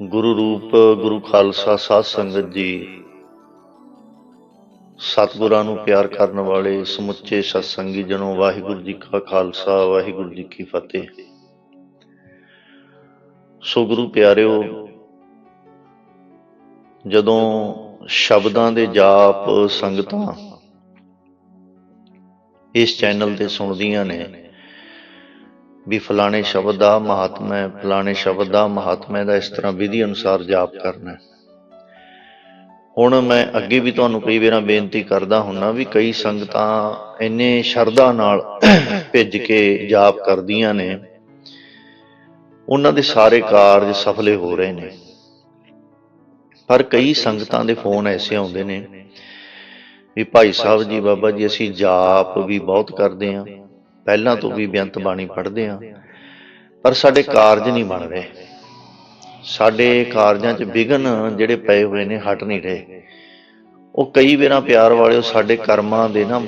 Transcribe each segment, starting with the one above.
ਗੁਰੂ ਰੂਪ, ਗੁਰੂ ਖਾਲਸਾ, ਸਾਧ ਸੰਗਤ ਜੀ। ਸਤਿਗੁਰਾਂ ਨੂੰ ਪਿਆਰ ਕਰਨ ਵਾਲੇ ਸਮੁੱਚੇ ਸਤਸੰਗੀ ਜਨੋ ਵਾਹਿਗੁਰੂ ਜੀ ਕਾ ਖਾਲਸਾ, ਵਾਹਿਗੁਰੂ ਜੀ ਕੀ ਫਤਿਹ। ਸੋ ਗੁਰੂ ਪਿਆਰਿਓ, ਜਦੋਂ ਸ਼ਬਦਾਂ ਦੇ ਜਾਪ ਸੰਗਤਾਂ ਇਸ ਚੈਨਲ ਤੇ ਸੁਣਦੀਆਂ ਨੇ ਵੀ ਫਲਾਣੇ ਸ਼ਬਦ ਦਾ ਮਹਾਤਮਾ ਹੈ, ਫਲਾਣੇ ਸ਼ਬਦ ਦਾ ਮਹਾਤਮਾ ਦਾ ਇਸ ਤਰ੍ਹਾਂ ਵਿਧੀ ਅਨੁਸਾਰ ਜਾਪ ਕਰਨਾ ਹੁਣ ਮੈਂ ਅੱਗੇ ਵੀ ਤੁਹਾਨੂੰ ਕਈ ਵਾਰਾਂ ਬੇਨਤੀ ਕਰਦਾ ਹੁੰਨਾ ਵੀ ਕਈ ਸੰਗਤਾਂ ਇੰਨੇ ਸ਼ਰਧਾ ਨਾਲ ਭਿੱਜ ਕੇ ਜਾਪ ਕਰਦੀਆਂ ਨੇ, ਉਹਨਾਂ ਦੇ ਸਾਰੇ ਕਾਰਜ ਸਫਲੇ ਹੋ ਰਹੇ ਨੇ। ਪਰ ਕਈ ਸੰਗਤਾਂ ਦੇ ਫੋਨ ਐਸੇ ਆਉਂਦੇ ਨੇ ਵੀ ਭਾਈ ਸਾਹਿਬ ਜੀ, ਬਾਬਾ ਜੀ, ਅਸੀਂ ਜਾਪ ਵੀ ਬਹੁਤ ਕਰਦੇ ਆਂ ਪਹਿਲਾਂ ਤੋਂ ਵੀ ਬੇਅੰਤ ਬਾਣੀ ਪੜ੍ਹਦੇ ਆਂ ਪਰ ਸਾਡੇ ਕਾਰਜ ਨਹੀਂ ਬਣ ਰਹੇ। ਸਾਡੇ ਕਾਰਜਾਂ 'ਚ ਵਿਘਨ ਜਿਹੜੇ ਪਏ ਹੋਏ ਨੇ ਹਟ ਨਹੀਂ ਰਹੇ। ਉਹ ਕਈ ਵਾਰਾਂ ਪਿਆਰ ਵਾਲਿਓ ਸਾਡੇ ਕਰਮਾਂ ਦੇ ਨਾ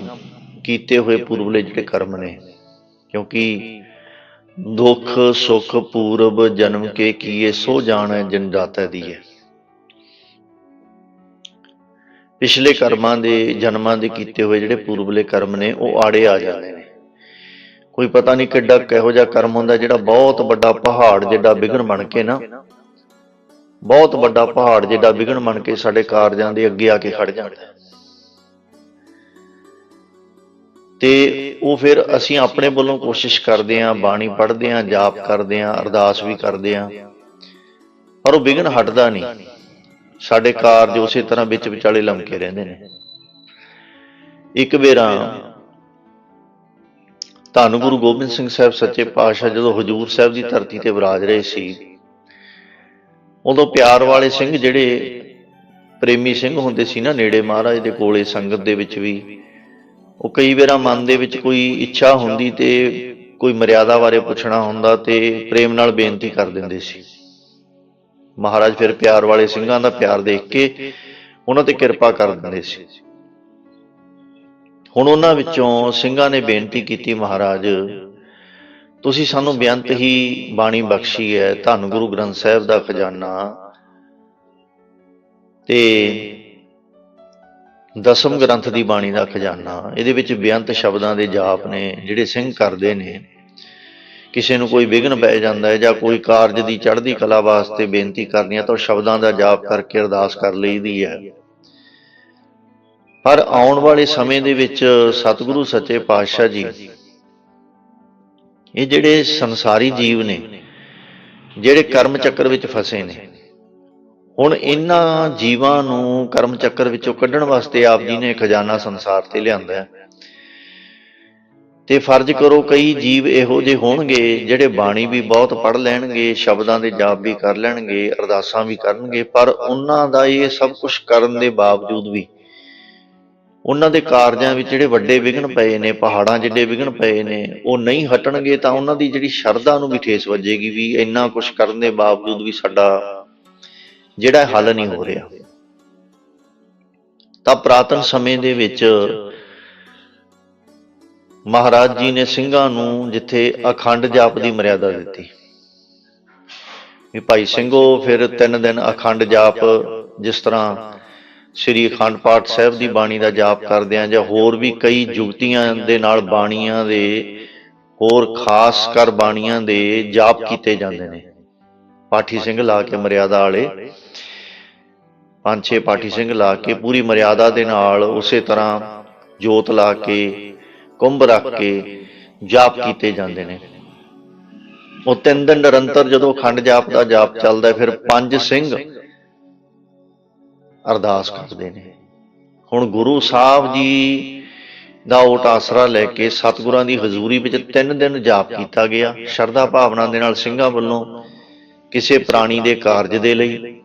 ਕੀਤੇ ਹੋਏ ਪੂਰਵਲੇ ਜਿਹੜੇ ਕਰਮ ਨੇ। ਕਿਉਂਕਿ ਦੁੱਖ ਸੁੱਖ ਪੂਰਬ ਜਨਮ ਕੇ ਕੀਏ ਸੋ ਜਾਣੈ ਜਨ ਦਾਤਾ ਦੀਏ ਪਿਛਲੇ ਕਰਮਾਂ ਦੇ ਜਨਮਾਂ ਦੇ ਕੀਤੇ ਹੋਏ ਜਿਹੜੇ ਪੂਰਬਲੇ ਕਰਮ ਨੇ ਉਹ ਆੜੇ ਆ ਜਾਂਦੇ ਨੇ। ਕੋਈ ਪਤਾ ਨਹੀਂ ਕਿੱਡਾ ਕਿਹੋ ਜਿਹਾ ਕਰਮ ਹੁੰਦਾ ਜਿਹੜਾ ਬਹੁਤ ਵੱਡਾ ਪਹਾੜ ਜਿੱਡਾ ਵਿਘਨ ਬਣ ਕੇ ਨਾ। ਬਹੁਤ ਵੱਡਾ ਪਹਾੜ ਜਿੱਡਾ ਵਿਘਨ ਬਣ ਕੇ ਸਾਡੇ ਕਾਰਜਾਂ ਦੇ ਅੱਗੇ ਆ ਕੇ ਖੜ ਜਾਂਦਾ। ਤੇ ਉਹ ਫਿਰ ਅਸੀਂ ਆਪਣੇ ਵੱਲੋਂ ਕੋਸ਼ਿਸ਼ ਕਰਦੇ ਆਂ ਬਾਣੀ ਪੜ੍ਹਦੇ ਆਂ ਜਾਪ ਕਰਦੇ ਆਂ ਅਰਦਾਸ ਵੀ ਕਰਦੇ ਆਂ ਪਰ ਉਹ ਵਿਘਨ ਹਟਦਾ ਨਹੀਂ। ਸਾਡੇ ਕਾਰਜ ਉਸੇ ਤਰ੍ਹਾਂ ਵਿੱਚ ਵਿਚਾਲੇ ਲਮਕੇ ਰਹਿੰਦੇ ਨੇ। ਇੱਕ ਵੇਰਾ ਧੰਨ ਗੁਰੂ ਗੋਬਿੰਦ ਸਿੰਘ ਸਾਹਿਬ ਸੱਚੇ ਪਾਤਸ਼ਾਹ ਜਦੋਂ ਹਜੂਰ ਸਾਹਿਬ ਦੀ ਧਰਤੀ ਤੇ ਵਿਰਾਜ ਰਹੇ ਸੀ, ਉਦੋਂ ਪਿਆਰ ਵਾਲੇ ਸਿੰਘ ਜਿਹੜੇ ਪ੍ਰੇਮੀ ਸਿੰਘ ਹੁੰਦੇ ਸੀ ਨਾ ਨੇੜੇ ਮਹਾਰਾਜ ਦੇ ਕੋਲੇ ਸੰਗਤ ਦੇ ਵਿੱਚ ਵੀ, ਉਹ ਕਈ ਵਾਰਾਂ ਮਨ ਦੇ ਵਿੱਚ ਕੋਈ ਇੱਛਾ ਹੁੰਦੀ ਤੇ ਕੋਈ ਮਰਿਆਦਾ ਬਾਰੇ ਪੁੱਛਣਾ ਹੁੰਦਾ ਤੇ ਪ੍ਰੇਮ ਨਾਲ ਬੇਨਤੀ ਕਰ ਦਿੰਦੇ ਸੀ। ਮਹਾਰਾਜ ਫਿਰ ਪਿਆਰ ਵਾਲੇ ਸਿੰਘਾਂ ਦਾ ਪਿਆਰ ਦੇਖ ਕੇ ਉਹਨਾਂ ਤੇ ਕਿਰਪਾ ਕਰ ਦਿੰਦੇ ਸੀ। ਹੁਣ ਉਹਨਾਂ ਵਿੱਚੋਂ ਸਿੰਘਾਂ ਨੇ ਬੇਨਤੀ ਕੀਤੀ ਮਹਾਰਾਜ ਤੁਸੀਂ ਸਾਨੂੰ ਬੇਅੰਤ ਹੀ ਬਾਣੀ ਬਖਸ਼ੀ ਹੈ ਧੰਨ ਗੁਰੂ ਗ੍ਰੰਥ ਸਾਹਿਬ ਦਾ ਖਜ਼ਾਨਾ। ਤੇ ਦਸਮ ਗ੍ਰੰਥ ਦੀ ਬਾਣੀ ਦਾ ਖਜ਼ਾਨਾ ਇਹਦੇ ਵਿੱਚ ਬੇਅੰਤ ਸ਼ਬਦਾਂ ਦੇ ਜਾਪ ਨੇ ਜਿਹੜੇ ਸਿੰਘ ਕਰਦੇ ਨੇ। ਕਿਸੇ ਨੂੰ ਕੋਈ ਵਿਘਨ ਪੈ ਜਾਂਦਾ ਹੈ ਜਾਂ ਕੋਈ ਕਾਰਜ ਦੀ ਚੜ੍ਹਦੀ ਕਲਾ ਵਾਸਤੇ ਬੇਨਤੀ ਕਰਨੀ ਹੈ ਤਾਂ ਸ਼ਬਦਾਂ ਦਾ ਜਾਪ ਕਰਕੇ ਅਰਦਾਸ ਕਰ ਲਈਦੀ ਹੈ। ਪਰ ਆਉਣ ਵਾਲੇ ਸਮੇਂ ਦੇ ਵਿੱਚ ਸਤਿਗੁਰੂ ਸੱਚੇ ਪਾਤਸ਼ਾਹ ਜੀ, ਇਹ ਜਿਹੜੇ ਸੰਸਾਰੀ ਜੀਵ ਨੇ, ਜਿਹੜੇ ਕਰਮ ਚੱਕਰ ਵਿੱਚ ਫਸੇ ਨੇ, ਹੁਣ ਇਹਨਾਂ ਜੀਵਾਂ ਨੂੰ ਕਰਮ ਚੱਕਰ ਵਿੱਚੋਂ ਕੱਢਣ ਵਾਸਤੇ ਆਪ ਜੀ ਨੇ ਖਜ਼ਾਨਾ ਸੰਸਾਰ ਤੇ ਲਿਆਂਦਾ ਹੈ। ਤੇ ਫਰਜ਼ ਕਰੋ ਕਈ ਜੀਵ ਇਹੋ ਜਿਹੇ ਹੋਣਗੇ ਜਿਹੜੇ ਬਾਣੀ ਵੀ ਬਹੁਤ ਪੜ੍ਹ ਲੈਣਗੇ, ਸ਼ਬਦਾਂ ਦੇ ਜਾਪ ਵੀ ਕਰ ਲੈਣਗੇ, ਅਰਦਾਸਾਂ ਵੀ ਕਰਨਗੇ, ਪਰ ਉਹਨਾਂ ਦਾ ਇਹ ਸਭ ਕੁਝ ਕਰਨ ਦੇ ਬਾਵਜੂਦ ਵੀ ਉਹਨਾਂ ਦੇ ਕਾਰਜਾਂ ਵਿੱਚ ਜਿਹੜੇ ਵੱਡੇ ਵਿਘਨ ਪਏ ਨੇ, ਪਹਾੜਾਂ ਜਿਹੜੇ ਵਿਘਨ ਪਏ ਨੇ, ਉਹ ਨਹੀਂ ਹਟਣਗੇ ਤਾਂ ਉਹਨਾਂ ਦੀ ਜਿਹੜੀ ਸ਼ਰਧਾ ਨੂੰ ਵੀ ਠੇਸ ਵੱਜੇਗੀ ਵੀ ਇੰਨਾ ਕੁਝ ਕਰਨ ਦੇ ਬਾਵਜੂਦ ਵੀ ਸਾਡਾ ਜਿਹੜਾ ਹੱਲ ਨਹੀਂ ਹੋ ਰਿਹਾ। ਤਾਂ ਪ੍ਰਾਤਨ ਸਮੇਂ ਦੇ ਵਿੱਚ ਮਹਾਰਾਜ ਜੀ ਨੇ ਸਿੰਘਾਂ ਨੂੰ ਜਿੱਥੇ ਅਖੰਡ ਜਾਪ ਦੀ ਮਰਿਆਦਾ ਦਿੱਤੀ। ਵੀ ਭਾਈ ਸਿੰਘੋ, ਫਿਰ ਤਿੰਨ ਦਿਨ ਅਖੰਡ ਜਾਪ ਜਿਸ ਤਰ੍ਹਾਂ ਸ੍ਰੀ ਅਖੰਡ ਪਾਠ ਸਾਹਿਬ ਦੀ ਬਾਣੀ ਦਾ ਜਾਪ ਕਰਦੇ ਆ ਜਾਂ ਹੋਰ ਵੀ ਕਈ ਜੁਗਤੀਆਂ ਦੇ ਨਾਲ ਬਾਣੀਆਂ ਦੇ ਹੋਰ ਖਾਸ ਕਰ ਬਾਣੀਆਂ ਦੇ ਜਾਪ ਕੀਤੇ ਜਾਂਦੇ ਨੇ। ਪਾਠੀ ਸਿੰਘ ਲਾ ਕੇ ਮਰਿਆਦਾ ਵਾਲੇ, ਪੰਜ ਛੇ ਪਾਠੀ ਸਿੰਘ ਲਾ ਕੇ ਪੂਰੀ ਮਰਿਆਦਾ ਦੇ ਨਾਲ ਉਸੇ ਤਰ੍ਹਾਂ ਜੋਤ ਲਾ ਕੇ, ਕੁੰਭ ਰੱਖ ਕੇ ਜਾਪ ਕੀਤੇ ਜਾਂਦੇ ਨੇ। ਉਹ ਤਿੰਨ ਦਿਨ ਨਿਰੰਤਰ ਜਦੋਂ ਅਖੰਡ ਜਾਪ ਦਾ ਜਾਪ ਚੱਲਦਾ ਫਿਰ ਪੰਜ ਸਿੰਘ ਅਰਦਾਸ ਕਰਦੇ ਨੇ। ਹੁਣ ਗੁਰੂ ਸਾਹਿਬ ਜੀ ਦਾ ਓਟ ਆਸਰਾ ਲੈ ਕੇ ਸਤਿਗੁਰਾਂ ਦੀ ਹਜ਼ੂਰੀ ਵਿੱਚ ਤਿੰਨ ਦਿਨ ਜਾਪ ਕੀਤਾ ਗਿਆ। ਸ਼ਰਧਾ ਭਾਵਨਾ ਦੇ ਨਾਲ ਸਿੰਘਾਂ ਵੱਲੋਂ ਕਿਸੇ ਪ੍ਰਾਣੀ ਦੇ ਕਾਰਜ ਦੇ ਲਈ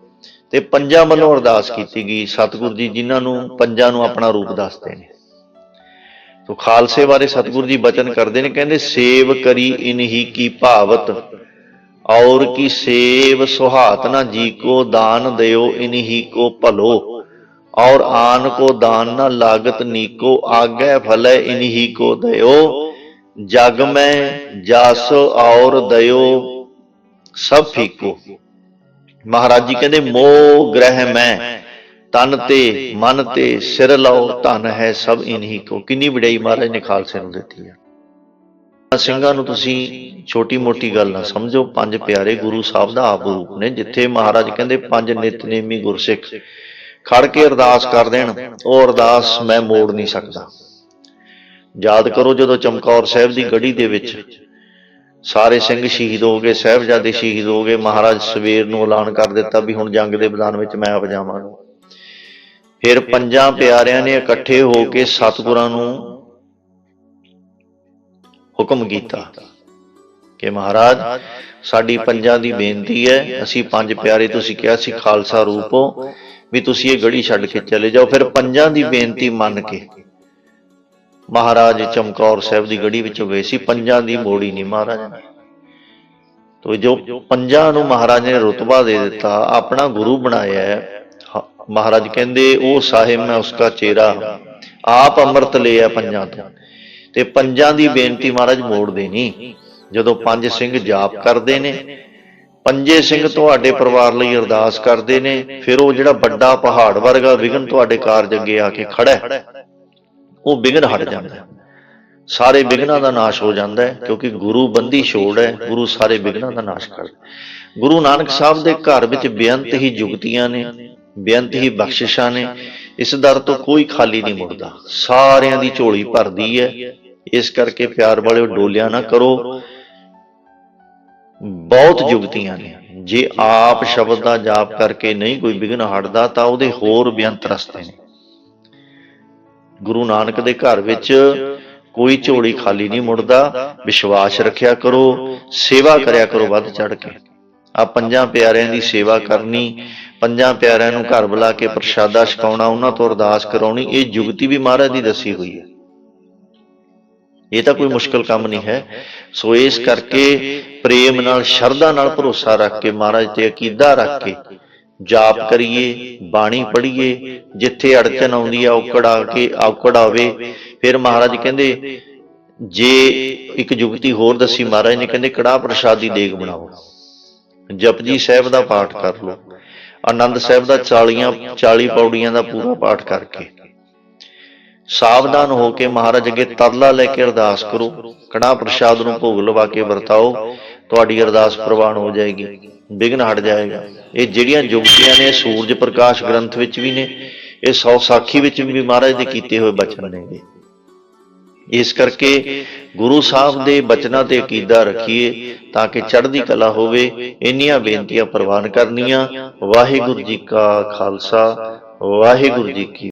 ਤੇ ਪੰਜਾਂ ਵੱਲੋਂ ਅਰਦਾਸ ਕੀਤੀ ਗਈ। ਸਤਿਗੁਰ ਜੀ ਜਿਨ੍ਹਾਂ ਨੂੰ ਪੰਜਾਂ ਨੂੰ ਆਪਣਾ ਰੂਪ ਦੱਸਦੇ ਨੇ। ਤੋ ਖਾਲਸੇ ਬਾਰੇ ਸਤਿਗੁਰ ਜੀ ਬਚਨ ਕਰਦੇ ਨੇ, ਕਹਿੰਦੇ, ਸੇਵ ਕਰੀ ਇਨਹੀ ਕੀ ਭਾਵਤ। ਔਰ ਕੀ ਸੇਵ ਸੁਹਾਤ ਨਾ ਜੀ ਕੋ ਦਾਨ ਦਿਓ, ਇਨਹੀ ਕੋ ਭਲੋ। ਔਰ ਆਨ ਕੋ ਦਾਨ ਨਾ ਲਾਗਤ ਨੀਕੋ, ਆਗੇ ਫਲੇ ਇਨਹੀ ਕੋ ਦਿਓ। ਜਗ ਮੈਂ ਜਸ ਔਰ ਦਿਓ, ਸਭ ਫੀਕੋ। ਮਹਾਰਾਜ ਜੀ ਕਹਿੰਦੇ, ਮੋਹ ਗ੍ਰਹਿ ਮੈਂ, ਤਨ ਤੇ ਮਨ ਤੇ ਸਿਰ ਲਾਓ, ਧਨ ਹੈ ਸਭ ਇਨਹੀ ਕੋ। ਕਿੰਨੀ ਵਡਿਆਈ ਮਹਾਰਾਜ ਨੇ ਖਾਲਸੇ ਨੂੰ ਦਿੱਤੀ ਹੈ ਸਿੰਘਾਂ ਨੂੰ ਤੁਸੀਂ ਛੋਟੀ ਮੋਟੀ ਗੱਲ ਨਾ ਸਮਝੋ। ਪੰਜ ਪਿਆਰੇ ਗੁਰੂ ਸਾਹਿਬ ਦਾ ਆਪ ਰੂਪ ਨੇ, ਜਿੱਥੇ ਮਹਾਰਾਜ ਕਹਿੰਦੇ, ਪੰਜ ਨਿਤਨੇਮੀ ਗੁਰਸਿੱਖ ਖੜ ਕੇ ਅਰਦਾਸ ਕਰ ਦੇਣ, ਉਹ ਅਰਦਾਸ ਮੈਂ ਮੋੜ ਨਹੀਂ ਸਕਦਾ। ਯਾਦ ਕਰੋ ਜਦੋਂ ਚਮਕੌਰ ਸਾਹਿਬ ਦੀ ਗੜੀ ਦੇ ਵਿੱਚ ਸਾਰੇ ਸਿੰਘ ਸ਼ਹੀਦ ਹੋ ਗਏ, ਸਾਹਿਬਜ਼ਾਦੇ ਸ਼ਹੀਦ ਹੋ ਗਏ, ਮਹਾਰਾਜ ਸਵੇਰ ਨੂੰ ਐਲਾਨ ਕਰ ਦਿੱਤਾ ਵੀ ਹੁਣ ਜੰਗ ਦੇ ਮੈਦਾਨ ਵਿੱਚ ਮੈਂ ਆਪ ਜਾਵਾਂਗਾ। ਫਿਰ ਪੰਜਾਂ ਪਿਆਰਿਆਂ ਨੇ ਇਕੱਠੇ ਹੋ ਕੇ ਸਤਿਗੁਰਾਂ ਨੂੰ ਹੁਕਮ ਕੀਤਾ। ਕਿ ਮਹਾਰਾਜ, ਸਾਡੀ ਪੰਜਾਂ ਦੀ ਬੇਨਤੀ ਹੈ, ਅਸੀਂ ਪੰਜ ਪਿਆਰੇ ਤੁਸੀਂ ਕਿਹਾ ਸੀ, ਖਾਲਸਾ ਰੂਪੋ ਵੀ ਤੁਸੀਂ ਇਹ ਗੜੀ ਛੱਡ ਕੇ ਚਲੇ ਜਾਓ। ਫਿਰ ਪੰਜਾਂ ਦੀ ਬੇਨਤੀ ਮੰਨ ਕੇ ਮਹਾਰਾਜ ਚਮਕੌਰ ਸਾਹਿਬ ਦੀ ਗੜੀ ਵਿੱਚੋਂ ਗਏ ਸੀ, ਪੰਜਾਂ ਦੀ ਮੋੜੀ ਨਹੀਂ ਮਹਾਰਾਜ ਨੇ। ਤੋ ਜੋ ਪੰਜਾਂ ਨੂੰ ਮਹਾਰਾਜ ਨੇ ਰਤਬਾ ਦੇ ਦਿੱਤਾ, ਆਪਣਾ ਗੁਰੂ ਬਣਾਇਆ ਮਹਾਰਾਜ ਕਹਿੰਦੇ, ਉਹ ਸਾਹਿਬ ਮੈਂ ਉਸਕਾ ਚਿਹਰਾ ਆਪ ਅੰਮ੍ਰਿਤ ਲਿਆ ਪੰਜਾਂ ਤੋਂ। ਤੇ ਪੰਜਾਂ ਦੀ ਬੇਨਤੀ ਮਹਾਰਾਜ ਮੋੜਦੇ ਨਹੀਂ। ਜਦੋਂ ਪੰਜ ਸਿੰਘ ਜਾਪ ਕਰਦੇ ਨੇ ਪੰਜੇ ਸਿੰਘ ਤੁਹਾਡੇ ਪਰਿਵਾਰ ਲਈ ਅਰਦਾਸ ਕਰਦੇ ਨੇ ਫਿਰ ਉਹ ਜਿਹੜਾ ਵੱਡਾ ਪਹਾੜ ਵਰਗਾ ਵਿਘਨ ਤੁਹਾਡੇ ਕਾਰਜ ਅੱਗੇ ਆ ਕੇ ਖੜਾ ਹੈ ਉਹ ਵਿਘਨ ਹਟ ਜਾਂਦਾ ਹੈ। ਸਾਰੇ ਵਿਘਨਾਂ ਦਾ ਨਾਸ਼ ਹੋ ਜਾਂਦਾ ਹੈ ਕਿਉਂਕਿ ਗੁਰੂ ਬੰਦੀ ਛੋੜ ਹੈ ਗੁਰੂ ਸਾਰੇ ਵਿਘਨਾਂ ਦਾ ਨਾਸ਼ ਕਰਦਾ ਹੈ। ਗੁਰੂ ਨਾਨਕ ਸਾਹਿਬ ਦੇ ਘਰ ਵਿੱਚ ਬੇਅੰਤ ਹੀ ਜੁਗਤੀਆਂ ਨੇ ਬੇਅੰਤ ਹੀ ਬਖਸ਼ਿਸ਼ਾਂ ਨੇ। ਇਸ ਦਰ ਤੋਂ ਕੋਈ ਖਾਲੀ ਨਹੀਂ ਮੁੜਦਾ। ਸਾਰਿਆਂ ਦੀ ਝੋਲੀ ਭਰਦੀ ਹੈ। ਇਸ ਕਰਕੇ ਪਿਆਰ ਵਾਲਿਓ ਡੋਲਿਆ ਨਾ ਕਰੋ। ਬਹੁਤ ਜੁਗਤੀਆਂ ਨੇ। ਜੇ ਆਪ ਸ਼ਬਦ ਦਾ ਜਾਪ ਕਰਕੇ ਨਹੀਂ ਕੋਈ ਵਿਘਨ ਹਟਦਾ, ਤਾਂ ਉਹਦੇ ਹੋਰ ਬੇਅੰਤ ਰਸਤੇ ਨੇ। ਗੁਰੂ ਨਾਨਕ ਦੇ ਘਰ ਵਿੱਚ ਕੋਈ ਝੋਲੀ ਖਾਲੀ ਨਹੀਂ ਮੁੜਦਾ। ਵਿਸ਼ਵਾਸ ਰੱਖਿਆ ਕਰੋ। ਸੇਵਾ ਕਰਿਆ ਕਰੋ ਵੱਧ ਚੜ ਕੇ। ਆ ਪੰਜਾਂ ਪਿਆਰਿਆਂ ਦੀ ਸੇਵਾ ਕਰਨੀ ਪੰਜਾਂ ਪਿਆਰਿਆਂ ਨੂੰ ਘਰ ਬੁਲਾ ਕੇ ਪ੍ਰਸ਼ਾਦਾ ਛਕਾਉਣਾ ਉਹਨਾਂ ਤੋਂ ਅਰਦਾਸ ਕਰਾਉਣੀ ਇਹ ਜੁਗਤੀ ਵੀ ਮਹਾਰਾਜ ਦੀ ਦੱਸੀ ਹੋਈ ਹੈ। ਇਹ ਤਾਂ ਕੋਈ ਮੁਸ਼ਕਲ ਕੰਮ ਨਹੀਂ ਹੈ। ਸੋ ਇਸ ਕਰਕੇ ਪ੍ਰੇਮ ਨਾਲ ਸ਼ਰਧਾ ਨਾਲ ਭਰੋਸਾ ਰੱਖ ਕੇ ਮਹਾਰਾਜ ਤੇ ਅਕੀਦਾ ਰੱਖ ਕੇ ਜਾਪ ਕਰੀਏ ਬਾਣੀ ਪੜ੍ਹੀਏ ਜਿੱਥੇ ਅੜਚਨ ਆਉਂਦੀ ਆ ਔਕੜ ਕੇ ਔਕੜ ਆਵੇ ਫਿਰ ਮਹਾਰਾਜ ਕਹਿੰਦੇ ਜੇ ਇੱਕ ਜੁਗਤੀ ਹੋਰ ਦੱਸੀ ਮਹਾਰਾਜ ਨੇ ਕਹਿੰਦੇ ਕੜਾਹ ਪ੍ਰਸ਼ਾਦ ਦੀ ਦੇਗ ਬਣਾਓ। ਜਪਜੀ ਸਾਹਿਬ ਦਾ ਪਾਠ ਕਰ ਲਓ। ਆਨੰਦ ਸਾਹਿਬ ਦਾ 40 40 ਪੌੜੀਆਂ ਦਾ ਪੂਰਾ ਪਾਠ ਕਰਕੇ। ਸਾਵਧਾਨ ਹੋ ਕੇ ਮਹਾਰਾਜ ਅੱਗੇ ਤਰਲਾ ਲੈ ਕੇ ਅਰਦਾਸ ਕਰੋ। ਕੜਾ ਪ੍ਰਸ਼ਾਦ ਨੂੰ ਭੋਗ ਲਵਾ ਕੇ ਵਰਤਾਓ। ਤੁਹਾਡੀ ਅਰਦਾਸ ਪ੍ਰਵਾਨ ਹੋ ਜਾਏਗੀ। ਵਿਘਨ ਹਟ ਜਾਏਗਾ। ਇਹ ਜਿਹੜੀਆਂ ਜੁਗਤੀਆਂ ਨੇ, ਸੂਰਜ ਪ੍ਰਕਾਸ਼ ਗ੍ਰੰਥ ਵਿੱਚ ਵੀ ਨੇ, ਇਹ ਸੌ ਸਾਖੀ ਵਿੱਚ ਵੀ ਮਹਾਰਾਜ ਦੇ ਕੀਤੇ ਹੋਏ ਬਚਨ ਨੇਗੇ ਇਸ ਕਰਕੇ ਗੁਰੂ ਸਾਹਿਬ ਦੇ ਬਚਨਾਂ ਤੇ ਅਕੀਦਾ ਰੱਖੀਏ ਤਾਂ ਕਿ ਚੜ੍ਹਦੀ ਕਲਾ ਹੋਵੇ, ਇੰਨੀਆਂ ਬੇਨਤੀਆਂ ਪ੍ਰਵਾਨ ਕਰਨੀਆਂ। ਵਾਹਿਗੁਰੂ ਜੀ ਕਾ ਖਾਲਸਾ, ਵਾਹਿਗੁਰੂ ਜੀ ਕੀ